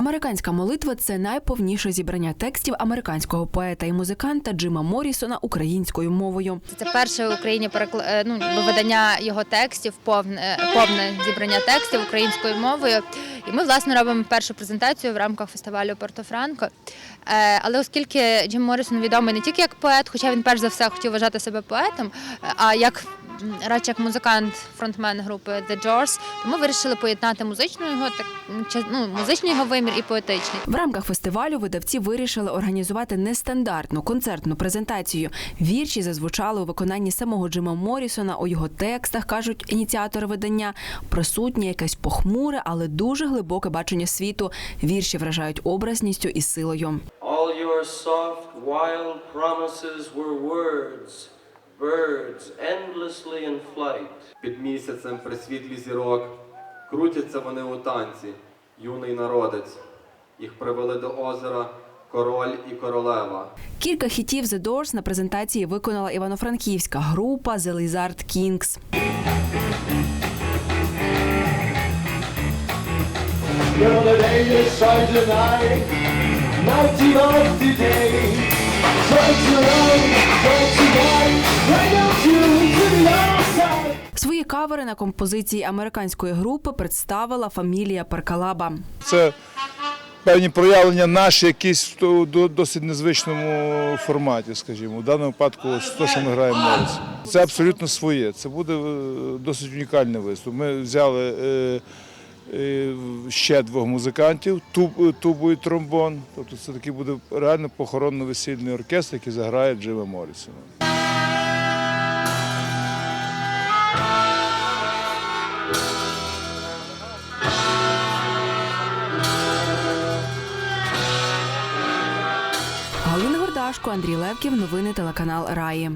Американська молитва це найповніше зібрання текстів американського поета і музиканта Джима Моррісона українською мовою. Це перше в Україні перекла... е, ну, видання його текстів, повне, повне зібрання текстів українською мовою. І ми, власне, робимо першу презентацію в рамках фестивалю Порто-Франко. Е, Але оскільки Джим Моррісон відомий не тільки як поет, хоча він перш за все хотів вважати себе поетом, е, а як радше як музикант, фронтмен групи The Doors, то ми вирішили поєднати музичну його так ну, музичний його вимір і поетичний. В рамках фестивалю видавці вирішили організувати нестандартну концертну презентацію. Вірші зазвучали у виконанні самого Джима Моррісона. У його текстах кажуть ініціатори видання. Присутнє якесь похмуре, але дуже глибоке бачення світу. Вірші вражають образністю і силою. All your soft, wild promises were words, birds endlessly in flight. Під місяцем при світлі зірок крутяться вони у танці, юний народець. Їх привели до озера король і королева. Кілька хітів The Doors на презентації виконала івано-франківська група The Lizard Kings. Well, the day is night, of the day. Кавери на композиції американської групи представила фамілія Паркалаба. Це певні проявлення наші, якісь в до- досить незвичному форматі, скажімо. В даному випадку те, що ми граємо Моріс. Це абсолютно своє. Це буде е, досить унікальний виступ. Ми взяли е, е, ще двох музикантів, туб, тубу і тромбон. Тобто це такий буде реально похоронно-весільний оркестр, який заграє Джима Моррісона. Галина Андрій Левків, новини телеканал Раї.